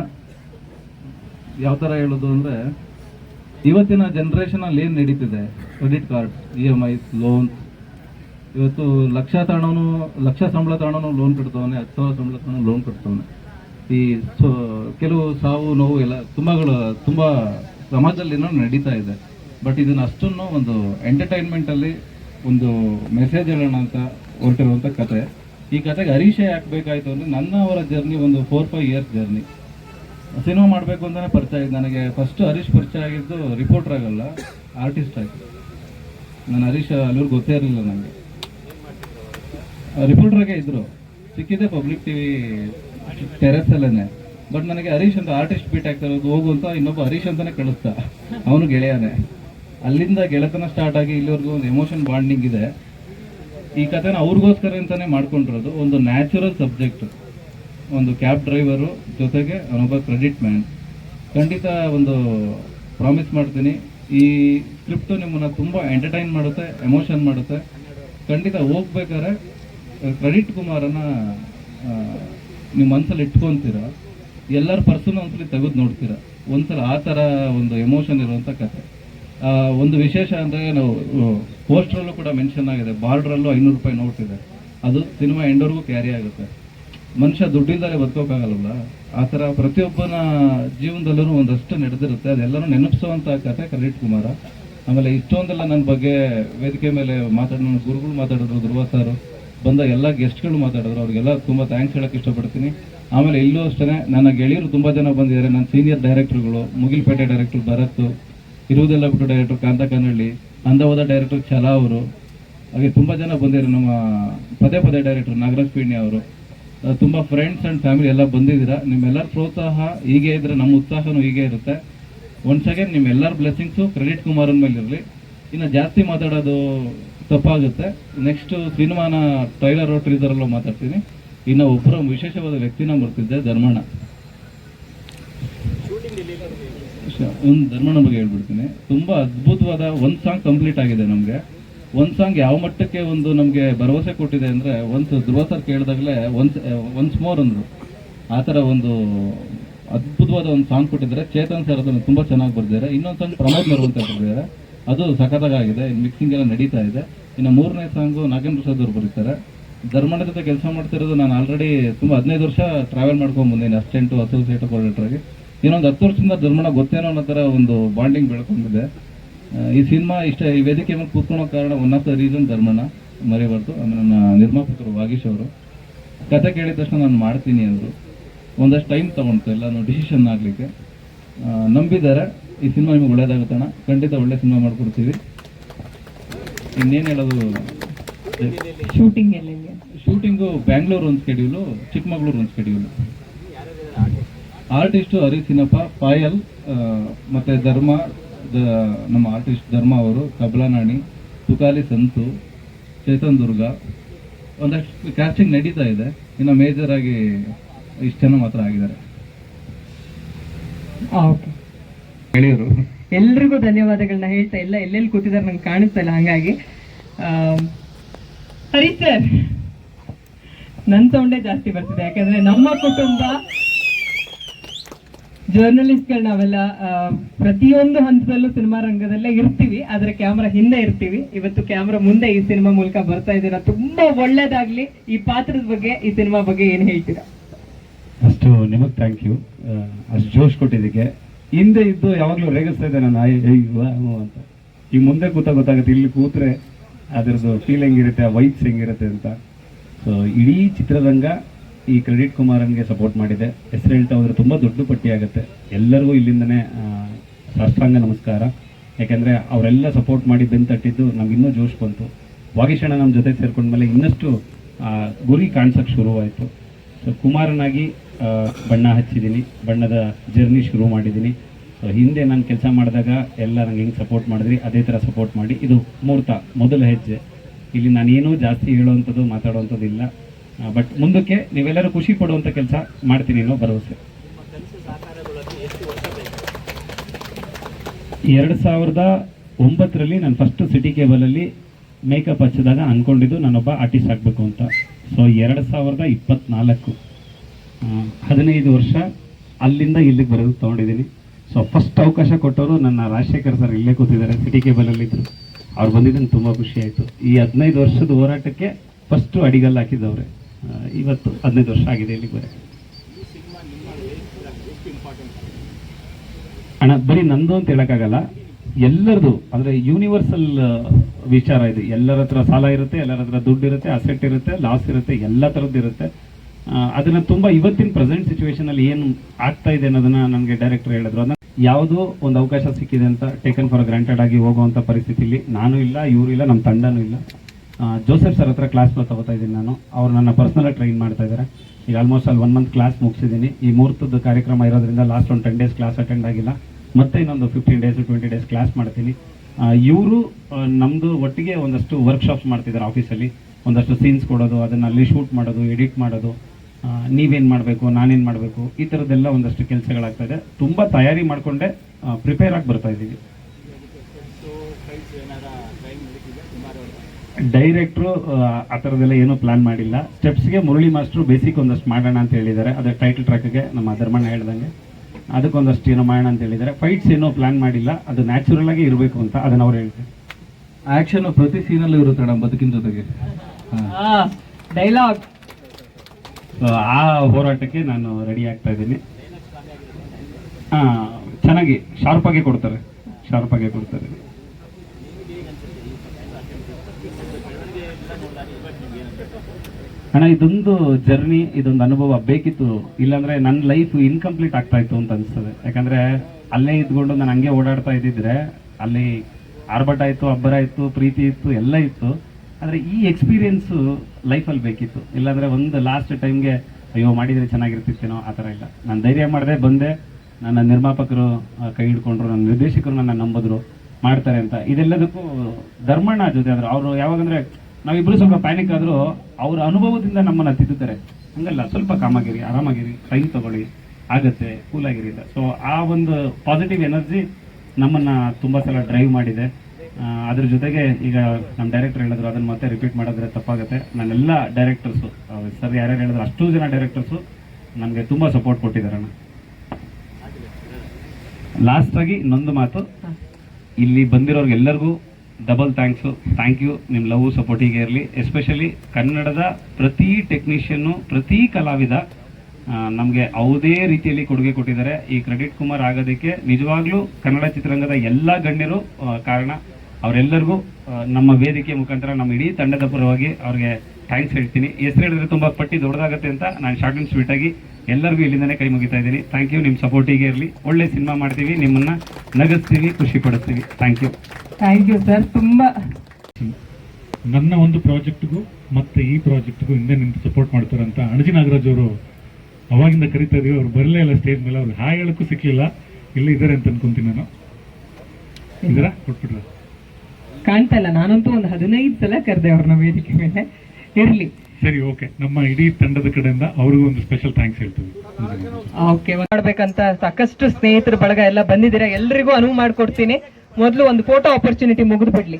ಯಾವ ಥರ ಹೇಳೋದು ಅಂದರೆ, ಇವತ್ತಿನ ಜನ್ರೇಷನಲ್ಲಿ ಏನು ನಡೀತಿದೆ? Credit card E M I loan ಇವತ್ತು ಲಕ್ಷ ತಾಣನು, ಲಕ್ಷ ಸಂಬಳ ತಾಣನು ಲೋನ್ ಕಟ್ತವನೆ, ಹತ್ತು ಸಾವಿರ ಸಂಬಳ ತಾಣ ಲೋನ್ ಕಟ್ತವನೆ. ಈ ಸೊ, ಕೆಲವು ಸಾವು ನೋವು ಎಲ್ಲ ತುಂಬಗಳು, ತುಂಬ ಸಮಾಜದಲ್ಲಿ ಏನೋ ನಡೀತಾ ಇದೆ. ಬಟ್ ಇದನ್ನ ಅಷ್ಟನ್ನು ಒಂದು ಎಂಟರ್ಟೈನ್ಮೆಂಟಲ್ಲಿ ಒಂದು ಮೆಸೇಜ್ ಹೇಳೋಣ ಅಂತ ಹೊರಟಿರುವಂಥ ಕತೆ. ಈ ಕತೆಗೆ ಹರೀಶೆ ಹಾಕ್ಬೇಕಾಯ್ತು ಅಂದರೆ, ನನ್ನ ಅವರ ಜರ್ನಿ ಒಂದು four five years journey cinema ಮಾಡಬೇಕು ಅಂತಲೇ ಪರಿಚಯ ಆಗಿದೆ ನನಗೆ ಫಸ್ಟ್ ಹರೀಶ್ ಪರಿಚಯ ಆಗಿದ್ದು ರಿಪೋರ್ಟರ್ ಆಗಲ್ಲ ಆರ್ಟಿಸ್ಟ್ ಆಗಿ ನಾನು ಹರೀಶ್ ಅಲ್ಲೂರು ಗೊತ್ತೇ ಇರಲಿಲ್ಲ ನನಗೆ ರಿಪೋರ್ಟ್ರಾಗೆ ಇದ್ದರು ಸಿಕ್ಕಿದೆ ಪಬ್ಲಿಕ್ ಟಿ ವಿ ಟೆರೆಸಲ್ಲೇ ಬಟ್ ನನಗೆ ಹರೀಶ್ ಅಂತ ಆರ್ಟಿಸ್ಟ್ ಬೀಟ್ ಆಗ್ತಾ ಇರೋದು, ಹೋಗು ಅಂತ ಇನ್ನೊಬ್ಬ ಹರೀಶ್ ಅಂತಾನೆ ಕಳಿಸ್ದ. ಅವನು ಗೆಳೆಯನೇ. ಅಲ್ಲಿಂದ ಗೆಳೆತನ ಸ್ಟಾರ್ಟ್ ಆಗಿ ಇಲ್ಲಿವರೆಗೂ ಒಂದು ಎಮೋಷನ್ ಬಾಂಡಿಂಗ್ ಇದೆ. ಈ ಕಥೆನ ಅವ್ರಿಗೋಸ್ಕರ ಅಂತಾನೆ ಮಾಡ್ಕೊಂಡಿರೋದು, ಒಂದು ನ್ಯಾಚುರಲ್ ಸಬ್ಜೆಕ್ಟ್ ಒಂದು ಕ್ಯಾಬ್ ಡ್ರೈವರು ಜೊತೆಗೆ ಅವನೊಬ್ಬ ಕ್ರೆಡಿಟ್ ಮ್ಯಾನ್ ಖಂಡಿತ ಒಂದು ಪ್ರಾಮಿಸ್ ಮಾಡ್ತೀನಿ. ಈ ಸ್ಕ್ರಿಪ್ಟು ನಿಮ್ಮನ್ನು ತುಂಬ ಎಂಟರ್ಟೈನ್ ಮಾಡುತ್ತೆ ಎಮೋಷನ್ ಮಾಡುತ್ತೆ. ಖಂಡಿತ ಹೋಗ್ಬೇಕಾದ್ರೆ ಕ್ರೆಡಿಟ್ ಕುಮಾರನ ನಿಮ್ಮ ಮನಸ್ಸಲ್ಲಿ ಇಟ್ಕೊತೀರ. ಎಲ್ಲರ ಪರ್ಸನ್ ಒಂದ್ಸಲಿ ತೆಗೆದು ನೋಡ್ತೀರ. ಒಂದ್ಸಲ ಆ ಥರ ಒಂದು ಎಮೋಷನ್ ಇರುವಂಥ ಕತೆ ಒಂದು ವಿಶೇಷ ಅಂದರೆ ನಾವು ಪೋಸ್ಟ್ರಲ್ಲೂ ಕೂಡ ಮೆನ್ಷನ್ ಆಗಿದೆ. ಬಾರ್ಡ್ರಲ್ಲೂ ಐನೂರು ರೂಪಾಯಿ ನೋಟ್ ಇದೆ. ಅದು ಸಿನಿಮಾ ಎಂಡೋರ್ಗೂ ಕ್ಯಾರಿ ಆಗುತ್ತೆ. ಮನುಷ್ಯ ದುಡ್ಡಿಲ್ದಲೇ ಬದುಕೋಕ್ಕಾಗಲ್ಲ ಆ ಥರ ಪ್ರತಿಯೊಬ್ಬನ ಜೀವನದಲ್ಲೂ ಒಂದಷ್ಟು ನಡೆದಿರುತ್ತೆ. ಅದೆಲ್ಲನೂ ನೆನಪಿಸುವಂಥ ಕತೆ ಕ್ರೆಡಿಟ್ ಕುಮಾರ. ಆಮೇಲೆ ಇಷ್ಟೊಂದೆಲ್ಲ ನನ್ನ ಬಗ್ಗೆ ವೇದಿಕೆ ಮೇಲೆ ಮಾತಾಡೋ ಗುರುಗಳು ಮಾತಾಡಿದ್ರು, ಧ್ರುವ ಸರ್ ಬಂದ ಎಲ್ಲ ಗೆಸ್ಟ್ಗಳು ಮಾತಾಡಿದ್ರು. ಅವ್ರಿಗೆಲ್ಲ ತುಂಬ ಥ್ಯಾಂಕ್ಸ್ ಹೇಳಕ್ಕೆ ಇಷ್ಟಪಡ್ತೀನಿ. ಆಮೇಲೆ ಇಲ್ಲೂ ಅಷ್ಟೇ ನನ್ನ ಗೆಳೆಯರು ತುಂಬ ಜನ ಬಂದಿದ್ದಾರೆ. ನನ್ನ ಸೀನಿಯರ್ ಡೈರೆಕ್ಟರ್ಗಳು ಮುಗಿಲ್ಪೇಟೆ ಡೈರೆಕ್ಟರ್ ಭರತ್, ಇರುವುದೆಲ್ಲ ಬಿಟ್ಟು ಡೈರೆಕ್ಟರ್ ಕಾಂತ ಕನ್ನಳ್ಳಿ ಅಂದವಾದ ಡೈರೆಕ್ಟರ್ ಛಲಾ ಅವರು, ಹಾಗೆ ತುಂಬ ಜನ ಬಂದಿದ್ದಾರೆ. ನಮ್ಮ ಪದೇ ಪದೇ ಡೈರೆಕ್ಟರ್ ನಾಗರಾಜ್ ಪೀಣ್ಯ ಅವರು. ತುಂಬ ಫ್ರೆಂಡ್ಸ್ ಆ್ಯಂಡ್ ಫ್ಯಾಮಿಲಿ ಎಲ್ಲ ಬಂದಿದ್ದೀರಾ? ನಿಮ್ಮೆಲ್ಲರ ಪ್ರೋತ್ಸಾಹ ಹೀಗೆ ಇದ್ರೆ ನಮ್ಮ ಉತ್ಸಾಹನೂ ಹೀಗೆ ಇರುತ್ತೆ. ಒನ್ಸ್ ಅಗೇನ್ ನಿಮ್ಮೆಲ್ಲರ ಬ್ಲೆಸ್ಸಿಂಗ್ಸು ಕ್ರೆಡಿಟ್ ಕುಮಾರನ ಮೇಲೆ ಇರಲಿ. ಇನ್ನು ಜಾಸ್ತಿ ಮಾತಾಡೋದು ತಪ್ಪಾಗುತ್ತೆ. ನೆಕ್ಸ್ಟ್ ಸಿನಿಮಾನ ಟ್ರೈಲರ್ ಟ್ರೀಸರಲ್ಲೂ ಮಾತಾಡ್ತೀನಿ. ಇನ್ನು ಒಬ್ಬರ ವಿಶೇಷವಾದ ವ್ಯಕ್ತಿನ ಬರ್ತಿದ್ದೆ ಧರ್ಮಣ್ಣ. ಒಂದು ಧರ್ಮಣ್ಣ ಬಗ್ಗೆ ಹೇಳ್ಬಿಡ್ತೀನಿ. ತುಂಬಾ ಅದ್ಭುತವಾದ ಒಂದು ಸಾಂಗ್ ಕಂಪ್ಲೀಟ್ ಆಗಿದೆ ನಮಗೆ. ಒಂದು ಸಾಂಗ್ ಯಾವ ಮಟ್ಟಕ್ಕೆ ಒಂದು ನಮಗೆ ಭರವಸೆ ಕೊಟ್ಟಿದೆ ಅಂದ್ರೆ ಒನ್ಸ್ ಧ್ರುವ ಸರ್ ಕೇಳಿದಾಗಲೇ ಒನ್ಸ್ ಒನ್ಸ್ ಮೋರ್ ಒಂದು, ಆ ಥರ ಒಂದು ಅದ್ಭುತವಾದ ಒಂದು ಸಾಂಗ್ ಕೊಟ್ಟಿದ್ದಾರೆ. ಚೇತನ್ ಸರ್ ಅದನ್ನು ತುಂಬಾ ಚೆನ್ನಾಗಿ ಬರ್ದಿದ್ದಾರೆ. ಇನ್ನೊಂದು ಸಾಂಗ್ ಪ್ರಮೋದ್ ಮರು ಅಂತ ಬರೆದಿದ್ದಾರೆ. ಅದು ಸಖತ್ತಾಗಿದೆ ಮಿಕ್ಸಿಂಗ್ ಎಲ್ಲ ನಡೀತಾ ಇದೆ. ಇನ್ನು ಮೂರನೇ ಸಾಂಗು ನಾಗೇಂದ್ರ ಪ್ರಸಾದ್ ಅವರು ಬರೀತಾರೆ. ಧರ್ಮಣ್ಣ ಜೊತೆ ಕೆಲಸ ಮಾಡ್ತಿರೋದು ನಾನು ಆಲ್ರೆಡಿ ತುಂಬ ಹದಿನೈದು ವರ್ಷ ಟ್ರಾವೆಲ್ ಮಾಡ್ಕೊಂಡು ಬಂದಿದ್ದೀನಿ ಅಸಿಸ್ಟೆಂಟು ಅಸೋಸಿಯೇಟ್ ಕೋಆರ್ಡಿನೇಟರ್ ಆಗಿ. ಇನ್ನೊಂದು ಹತ್ತು ವರ್ಷದಿಂದ ಧರ್ಮಣ ಗೊತ್ತೇನೋ ಅನ್ನೋ ಥರ ಒಂದು ಬಾಂಡಿಂಗ್ ಬೆಳ್ಕೊಂಡಿದೆ. ಈ ಸಿನಿಮಾ ಇಷ್ಟ ಈ ವೇದಿಕೆ ಮೇಲೆ ಕೂತ್ಕೊಳ್ಳೋ ಕಾರಣ one of the reason Dharmanna ಮರೆಯಬಾರ್ದು. ಆಮೇಲೆ ನನ್ನ ನಿರ್ಮಾಪಕರು ವಾಗೀಶ್ ಅವರು. ಕತೆ ಕೇಳಿದ ತಕ್ಷಣ ನಾನು ಮಾಡ್ತೀನಿ ಅಂದರು. ಒಂದಷ್ಟು ಟೈಮ್ ತಗೊಂತು ಎಲ್ಲಾನು ಡಿಸಿಷನ್ ಆಗಲಿಕ್ಕೆ. ನಂಬಿದ್ದಾರೆ. ಈ ಸಿನಿಮಾ ನಿಮಗೆ ಒಳ್ಳೇದಾಗುತ್ತಣ್ಣ ಖಂಡಿತ ಒಳ್ಳೆ ಸಿನಿಮಾ ಮಾಡ್ಕೊಡ್ತೀವಿ. ಇನ್ನೇನು ಹೇಳೋದು? ಶೂಟಿಂಗ್ ಶೂಟಿಂಗು ಬ್ಯಾಂಗ್ಳೂರು ಒಂದು ಸ್ಕೆಡ್ಯೂಲು ಚಿಕ್ಕಮಗಳೂರು ಒಂದು ಸ್ಕೆಡ್ಯೂಲು ಆರ್ಟಿಸ್ಟು ಹರಿಸಿನಪ್ಪ ಪಾಯಲ್ ಮತ್ತು ಧರ್ಮ ನಮ್ಮ ಆರ್ಟಿಸ್ಟ್ ಧರ್ಮ ಅವರು ಕಬ್ಲಾನಾಣಿ ತುಕಾಲಿ ಸಂತು ಚೇತನ್ ದುರ್ಗ ಒಂದಷ್ಟು ಕ್ಯಾಸ್ಟಿಂಗ್ ನಡೀತಾ ಇದೆ. ಇನ್ನು ಮೇಜರ್ ಆಗಿ ಇಷ್ಟು ಜನ ಮಾತ್ರ ಆಗಿದ್ದಾರೆ. ಎಲ್ರಿಗೂ ಧನ್ಯವಾದಗಳನ್ನ ಹೇಳ್ತಾ ಇಲ್ಲ. ಎಲ್ಲೆಲ್ಲಿ ಕೂತಿದ್ದಾರೆ ನಂಗೆ ಕಾಣಿಸ್ತಾ ಇಲ್ಲ ಹಂಗಾಗಿ. ಸರಿ ಹರೀಶ್ ಸರ್ ನನ್ನ ಸೌಂಡೇ ಜಾಸ್ತಿ ಬರ್ತಿದೆ. ಯಾಕಂದ್ರೆ ನಮ್ಮ ಕುಟುಂಬ ಜರ್ನಲಿಸ್ಟ್ಗಳು ನಾವೆಲ್ಲ ಪ್ರತಿಯೊಂದು ಹಂತದಲ್ಲೂ ಸಿನಿಮಾ ರಂಗದಲ್ಲೇ ಇರ್ತೀವಿ, ಆದ್ರೆ ಕ್ಯಾಮ್ರಾ ಹಿಂದೆ ಇರ್ತೀವಿ. ಇವತ್ತು ಕ್ಯಾಮ್ರಾ ಮುಂದೆ ಈ ಸಿನಿಮಾ ಮೂಲಕ ಬರ್ತಾ ಇದ್ದೀರಾ? ತುಂಬಾ ಒಳ್ಳೇದಾಗ್ಲಿ, ಈ ಪಾತ್ರದ ಬಗ್ಗೆ, ಈ ಸಿನಿಮಾ ಬಗ್ಗೆ ಏನ್ ಹೇಳ್ತೀರಾ? ಅಷ್ಟು ನಿಮಗೆ ಥ್ಯಾಂಕ್ ಯು ಅಷ್ಟು ಜೋಶ್ ಕೊಟ್ಟಿದ್ದಕ್ಕೆ. ಹಿಂದೆ ಇದ್ದು ಯಾವಾಗಲೂ ರೇಗಿಸ್ತಾ ಇದ್ದೆ ನಾನು, ಆಯ್ ಏಯ್ ವಾ ಹ್ಞೂ ಅಂತ. ಈಗ ಮುಂದೆ ಕೂತ ಗೊತ್ತಾಗುತ್ತೆ, ಇಲ್ಲಿ ಕೂತ್ರೆ ಅದರದ್ದು ಫೀಲ್ ಹೆಂಗಿರುತ್ತೆ ವೈಬ್ಸ್ ಹೆಂಗಿರುತ್ತೆ ಅಂತ. ಸೊ ಇಡೀ ಚಿತ್ರರಂಗ ಈ ಕ್ರೆಡಿಟ್ ಕುಮಾರನ್ಗೆ ಸಪೋರ್ಟ್ ಮಾಡಿದೆ. ಹೆಸರು ಹೇಳ್ತಾ ಹೋದ್ರೆ ತುಂಬ ದೊಡ್ಡ ಪಟ್ಟಿ ಆಗುತ್ತೆ. ಎಲ್ಲರಿಗೂ ಇಲ್ಲಿಂದನೇ ಸಾಷ್ಟಾಂಗ ನಮಸ್ಕಾರ. ಯಾಕೆಂದರೆ ಅವರೆಲ್ಲ ಸಪೋರ್ಟ್ ಮಾಡಿ ಬೆನ್ ತಟ್ಟಿದ್ದು ನಮ್ಗೆ ಇನ್ನೂ ಜೋಶ್ ಬಂತು. ವಾಗೀಶಣ್ಣ ನಮ್ಮ ಜೊತೆ ಸೇರ್ಕೊಂಡ್ಮೇಲೆ ಇನ್ನಷ್ಟು ಗುರಿ ಕಾಣಿಸೋಕ್ಕೆ ಶುರುವಾಯಿತು. ಸೊ ಕುಮಾರನಾಗಿ ಬಣ್ಣ ಹಚ್ಚಿದ್ದೀನಿ ಬಣ್ಣದ ಜರ್ನಿ ಶುರು ಮಾಡಿದ್ದೀನಿ ಸೊ ಹಿಂದೆ ನಾನು ಕೆಲಸ ಮಾಡಿದಾಗ ಎಲ್ಲ ನಂಗೆ ಹಿಂಗೆ ಸಪೋರ್ಟ್ ಮಾಡಿದ್ರಿ, ಅದೇ ಥರ ಸಪೋರ್ಟ್ ಮಾಡಿ. ಇದು ಮುಹೂರ್ತ ಮೊದಲ ಹೆಜ್ಜೆ. ಇಲ್ಲಿ ನಾನೇನೂ ಜಾಸ್ತಿ ಹೇಳುವಂಥದ್ದು ಮಾತಾಡುವಂಥದ್ದು ಇಲ್ಲ. ಬಟ್ ಮುಂದಕ್ಕೆ ನೀವೆಲ್ಲರೂ ಖುಷಿ ಪಡುವಂಥ ಕೆಲಸ ಮಾಡ್ತೀನಿ ಅನ್ನೋ ಭರವಸೆ. ಎರಡು ಸಾವಿರದ ಒಂಬತ್ತರಲ್ಲಿ ನಾನು ಫಸ್ಟ್ ಸಿಟಿ ಕೇಬಲಲ್ಲಿ ಮೇಕಪ್ ಹಚ್ಚಿದಾಗ ಅನ್ಕೊಂಡಿದ್ದು ನಾನೊಬ್ಬ ಆರ್ಟಿಸ್ಟ್ ಆಗಬೇಕು ಅಂತ. ಸೊ ಎರಡು ಸಾವಿರದ ಇಪ್ಪತ್ನಾಲ್ಕು ಹದಿನೈದು ವರ್ಷ ಅಲ್ಲಿಂದ ಇಲ್ಲಿಗೆ ಬರೋದು ತೊಗೊಂಡಿದ್ದೀನಿ. ಸೊ ಫಸ್ಟ್ ಅವಕಾಶ ಕೊಟ್ಟವರು ನನ್ನ ರಾಜಶೇಖರ್ ಸರ್ ಇಲ್ಲೇ ಕೂತಿದ್ದಾರೆ ಸಿಟಿ ಕೇಬಲಲ್ಲಿದ್ದರು ಅವ್ರು ಬಂದಿದ್ದು ತುಂಬ ಖುಷಿ ಆಯಿತು. ಈ ಹದಿನೈದು ವರ್ಷದ ಹೋರಾಟಕ್ಕೆ ಫಸ್ಟು ಅಡಿಗಲ್ಲು ಹಾಕಿದ್ದವ್ರೆ. ಇವತ್ತು ಹದಿನೈದು ವರ್ಷ ಆಗಿದೆ ಇಲ್ಲಿಗೆ ಬರೆ ಅಣ್ಣ, ಬರೀ ನಂದು ಅಂತ ಹೇಳೋಕ್ಕಾಗಲ್ಲ, ಎಲ್ಲರದು, ಅಂದ್ರೆ ಯೂನಿವರ್ಸಲ್ ವಿಚಾರ ಇದೆ. ಎಲ್ಲರ ಹತ್ರ ಸಾಲ ಇರುತ್ತೆ, ಎಲ್ಲರ ಹತ್ರ ದುಡ್ಡು ಇರುತ್ತೆ ಅಸೆಟ್ ಇರುತ್ತೆ ಲಾಸ್ ಇರುತ್ತೆ, ಎಲ್ಲ ಥರದ್ದು ಇರುತ್ತೆ. ಅದನ್ನು ತುಂಬಾ ಇವತ್ತಿನ ಪ್ರೆಸೆಂಟ್ ಸಿಚುವೇಶನಲ್ಲಿ ಏನು ಆಗ್ತಾ ಇದೆ ಅನ್ನೋದನ್ನ ನನಗೆ ಡೈರೆಕ್ಟರ್ ಹೇಳಿದ್ರು. ಅದನ್ನ ಯಾವುದೋ ಒಂದು ಅವಕಾಶ ಸಿಕ್ಕಿದೆ ಅಂತ ಟೇಕನ್ ಫಾರ್ ಗ್ರಾಂಟೆಡ್ ಆಗಿ ಹೋಗುವಂಥ ಪರಿಸ್ಥಿತಿಲಿ ನಾನು ಇಲ್ಲ, ಇವರು ಇಲ್ಲ ನಮ್ಮ ತಂಡನೂ ಇಲ್ಲ. ಜೋಸೆಫ್ ಸರ್ ಹತ್ರ ಕ್ಲಾಸ್ ತಗೋತಾ ಇದ್ದೀನಿ ನಾನು. ಅವ್ರು ನನ್ನ ಪರ್ಸನಲ್ ಟ್ರೈನ್ ಮಾಡ್ತಾ ಇದ್ದಾರೆ ಈಗ ಆಲ್ಮೋಸ್ಟ್ ಅಲ್ಲಿ ಒನ್ ಮಂತ್ ಕ್ಲಾಸ್ ಮುಗಿಸಿದ್ದೀನಿ. ಈ ಮುಹೂರ್ತದ ಕಾರ್ಯಕ್ರಮ ಇರೋದ್ರಿಂದ ಲಾಸ್ಟ್ ಒಂದು ಟೆನ್ ಡೇಸ್ ಕ್ಲಾಸ್ ಅಟೆಂಡ್ ಆಗಿಲ್ಲ. ಮತ್ತೆ ಇನ್ನೊಂದು fifteen days twenty days class ಮಾಡ್ತೀನಿ. ಇವರು ನಮ್ಮದು ಒಟ್ಟಿಗೆ ಒಂದಷ್ಟು ವರ್ಕ್ಶಾಪ್ಸ್ ಮಾಡ್ತಿದ್ದಾರೆ ಆಫೀಸಲ್ಲಿ ಒಂದಷ್ಟು ಸೀನ್ಸ್ ಕೊಡೋದು ಅದನ್ನು ಅಲ್ಲಿ ಶೂಟ್ ಮಾಡೋದು ಎಡಿಟ್ ಮಾಡೋದು. ನೀವೇನು ಮಾಡಬೇಕು, ನಾನೇನು ಮಾಡಬೇಕು, ಈ ಥರದ್ದೆಲ್ಲ ಒಂದಷ್ಟು ಕೆಲಸಗಳಾಗ್ತಾ ಇದೆ. ತುಂಬ ತಯಾರಿ ಮಾಡಿಕೊಂಡೆ ಪ್ರಿಪೇರ್ ಆಗಿ ಬರ್ತಾ ಇದ್ದೀವಿ. ಡೈರೆಕ್ಟ್ರು ಆ ಥರದ್ದೆಲ್ಲ ಏನೂ ಪ್ಲಾನ್ ಮಾಡಿಲ್ಲ. ಸ್ಟೆಪ್ಸ್ಗೆ ಮುರಳಿ ಮಾಸ್ಟ್ರು ಬೇಸಿಕ್ ಒಂದಷ್ಟು ಮಾಡೋಣ ಅಂತ ಹೇಳಿದ್ದಾರೆ. ಅದೇ ಟೈಟಲ್ ಟ್ರ್ಯಾಕ್ಗೆ ನಮ್ಮ ಧರ್ಮಣ್ಣ ಹೇಳ್ದಂಗೆ. ಅದಕ್ಕೊಂದಷ್ಟು ಏನೋ ಮಾಡೋಣ ಅಂತ ಹೇಳಿದ್ದಾರೆ. ಫೈಟ್ಸ್ ಏನೋ ಪ್ಲಾನ್ ಮಾಡಿಲ್ಲ. ಅದು ನ್ಯಾಚುರಲ್ ಆಗಿ ಇರಬೇಕು ಅಂತ ಅದನ್ನ ಅವ್ರು ಹೇಳ್ತಾರೆ. ಆಕ್ಷನ್ ಪ್ರತಿ ಸೀನಲ್ಲೂ ಇರುತ್ತೆ ನಮ್ಮ ಬದುಕಿನ ಜೊತೆಗೆ. ಡೈಲಾಗ್ ಸೊ ಆ ಹೋರಾಟಕ್ಕೆ ನಾನು ರೆಡಿ ಆಗ್ತಾ ಇದ್ದೀನಿ. ಹಾ ಚೆನ್ನಾಗಿ ಶಾರ್ಪ್ ಆಗಿ ಕೊಡ್ತಾರೆ. ಶಾರ್ಪ್ ಆಗಿ ಕೊಡ್ತಾರೆ. ಅಣ್ಣ, ಇದೊಂದು ಜರ್ನಿ ಇದೊಂದು ಅನುಭವ ಬೇಕಿತ್ತು. ಇಲ್ಲಾಂದ್ರೆ ನನ್ನ ಲೈಫ್ ಇನ್ಕಂಪ್ಲೀಟ್ ಆಗ್ತಾ ಇತ್ತು ಅಂತ ಅನಿಸ್ತದೆ. ಯಾಕಂದ್ರೆ ಅಲ್ಲೇ ಇದ್ಕೊಂಡು ನಾನು ಹಂಗೆ ಓಡಾಡ್ತಾ ಇದ್ದಿದ್ರೆ, ಅಲ್ಲಿ ಆರ್ಭಟ ಇತ್ತು, ಅಬ್ಬರ ಇತ್ತು, ಪ್ರೀತಿ ಇತ್ತು, ಎಲ್ಲ ಇತ್ತು. ಆದ್ರೆ ಈ ಎಕ್ಸ್ಪೀರಿಯನ್ಸು ಲೈಫಲ್ಲಿ ಬೇಕಿತ್ತು. ಇಲ್ಲಾಂದ್ರೆ ಒಂದು ಲಾಸ್ಟ್ ಟೈಮ್ಗೆ ಅಯ್ಯೋ, ಮಾಡಿದ್ರೆ ಚೆನ್ನಾಗಿರ್ತಿತ್ತೇನೋ ಆ ಥರ ಇಲ್ಲ. ನಾನು ಧೈರ್ಯ ಮಾಡಿದೆ, ಬಂದೆ. ನನ್ನ ನಿರ್ಮಾಪಕರು ಕೈ ಹಿಡ್ಕೊಂಡ್ರು, ನನ್ನ ನಿರ್ದೇಶಕರು ನನ್ನ ನಂಬಿದ್ರು, ಮಾಡ್ತಾರೆ ಅಂತ. ಇದೆಲ್ಲದಕ್ಕೂ ಧರ್ಮಣ್ಣ ಜೊತೆ ಆದ್ರು. ಅವರು ಯಾವಾಗಂದ್ರೆ ನಾವಿಬ್ರು ಸ್ವಲ್ಪ ಪ್ಯಾನಿಕ್ ಆದರೂ ಅವರ ಅನುಭವದಿಂದ ನಮ್ಮನ್ನ ತಿದ್ದುತ್ತಾರೆ ಹಂಗಲ್ಲ ಸ್ವಲ್ಪ ಕಾಮಾಗಿರಿ ಆರಾಮಾಗಿರಿ ಟೈಮ್ ತಗೊಳ್ಳಿ ಆಗತ್ತೆ ಕೂಲಾಗಿರಿ ಅಂತ. ಸೊ ಆ ಒಂದು ಪಾಸಿಟಿವ್ ಎನರ್ಜಿ ನಮ್ಮನ್ನ ತುಂಬಾ ಸಲ ಡ್ರೈವ್ ಮಾಡಿದೆ. ಅದ್ರ ಜೊತೆಗೆ ಈಗ ನಮ್ಮ ಡೈರೆಕ್ಟರ್ ಹೇಳಿದ್ರು ಅದನ್ನ ಮತ್ತೆ ರಿಪೀಟ್ ಮಾಡಿದ್ರೆ ತಪ್ಪಾಗುತ್ತೆ. ನನ್ನೆಲ್ಲ ಡೈರೆಕ್ಟರ್ಸು ಸರ್ ಯಾರ್ಯಾರು ಹೇಳಿದ್ರು ಅಷ್ಟು ಜನ ಡೈರೆಕ್ಟರ್ಸು ನನಗೆ ತುಂಬಾ ಸಪೋರ್ಟ್ ಕೊಟ್ಟಿದ್ದಾರೆ ಲಾಸ್ಟಾಗಿ ಲಾಸ್ಟ್ ಆಗಿ ಇನ್ನೊಂದು ಮಾತು. ಇಲ್ಲಿ ಬಂದಿರೋರ್ಗೆಲ್ಲರಿಗೂ ಡಬಲ್ ಥ್ಯಾಂಕ್ಸು ಥ್ಯಾಂಕ್ ಯು ನಿಮ್ಮ ಲವ್ ಸಪೋರ್ಟಿಗೆ ಇರಲಿ. ಎಸ್ಪೆಷಲಿ ಕನ್ನಡದ ಪ್ರತಿ ಟೆಕ್ನಿಷಿಯನ್ನು ಪ್ರತಿ ಕಲಾವಿದ ನಮಗೆ ಯಾವುದೇ ರೀತಿಯಲ್ಲಿ ಕೊಡುಗೆ ಕೊಟ್ಟಿದ್ದಾರೆ. ಈ ಕ್ರೆಡಿಟ್ ಕುಮಾರ್ ಆಗೋದಕ್ಕೆ ನಿಜವಾಗ್ಲೂ ಕನ್ನಡ ಚಿತ್ರರಂಗದ ಎಲ್ಲ ಗಣ್ಯರು ಕಾರಣ. ಅವರೆಲ್ಲರಿಗೂ ನಮ್ಮ ವೇದಿಕೆ ಮುಖಾಂತರ ನಮ್ಮ ಇಡೀ ತಂಡದ ಪರವಾಗಿ ಅವ್ರಿಗೆ ಥ್ಯಾಂಕ್ಸ್ ಹೇಳ್ತೀನಿ. ಹೆಸರು ಹೇಳಿದ್ರೆ ತುಂಬ ಪಟ್ಟಿ ದೊಡ್ಡದಾಗತ್ತೆ ಅಂತ ನಾನು ಶಾರ್ಟ್ ಅಂಡ್ ಸ್ವೀಟಾಗಿ ಎಲ್ಲರಿಗೂ ಇಲ್ಲಿಂದನೇ ಕೈ ಮುಗಿತಾ ಇದ್ದೀನಿ. ಥ್ಯಾಂಕ್ ಯು ನಿಮ್ಮ ಸಪೋರ್ಟಿಗೆ ಇರಲಿ. ಒಳ್ಳೆ ಸಿನಿಮಾ ಮಾಡ್ತೀವಿ. ನಿಮ್ಮನ್ನ ನಗಿಸ್ತೀವಿ ಖುಷಿ ಪಡಿಸ್ತೀವಿ. Thank you thank you sir ತುಂಬ ನನ್ನ ಒಂದು ಪ್ರಾಜೆಕ್ಟ್ಗೂ ಮತ್ತೆ ಈ ಪ್ರಾಜೆಕ್ಟ್ಗೂ ಹಿಂದೆ ನಿಂತು ಸಪೋರ್ಟ್ ಮಾಡ್ತಾರೆ ಅಂತ ಅಣಜಿ ನಾಗರಾಜ್ ಅವರು ಅವಾಗಿಂದ ಕರಿತಾ ಇದೀವಿ. ಅವ್ರು ಬರಲೇ ಇಲ್ಲ ಸ್ಟೇಜ್ ಮೇಲೆ. ಅವ್ರು ಹಾಯ್ ಹೇಳಕ್ಕೂ ಸಿಕ್ಕಲಿಲ್ಲ ಇಲ್ಲೇ ಇದ್ದಾರೆ ಅಂತ ಅನ್ಕೊಂತೀನಿ ನಾನು. ಇದರ ಕೊಟ್ಬಿಟ್ರ? ಕಾಣ್ತಾ ಇಲ್ಲ. ನಾನಂತೂ ಒಂದು ಹದಿನೈದು ಸಲ ಕರೆದೆ ಅವ್ರನ್ನ ವೇದಿಕೆ ಮೇಲೆ. ಇರ್ಲಿ. ಸರಿ ಓಕೆ ನಮ್ಮ ಇಡೀ ತಂಡದ ಕಡೆಯಿಂದ ಅವ್ರಿಗೂ ಒಂದು ಸ್ಪೆಷಲ್ ಥ್ಯಾಂಕ್ಸ್ ಹೇಳ್ತೀವಿ. ಓಕೆ ಮಾಡ್ಬೇಕಂತ ಸಾಕಷ್ಟು ಸ್ನೇಹಿತರ ಬಳಗ ಎಲ್ಲ ಬಂದಿದ್ದೀರಾ? ಎಲ್ರಿಗೂ ಅನುವು ಮಾಡ್ಕೊಡ್ತೀನಿ. ಮೊದಲು ಒಂದು ಫೋಟೋ ಆಪರ್ಚುನಿಟಿ ಮುಗಿದು ಬಿಡ್ಲಿ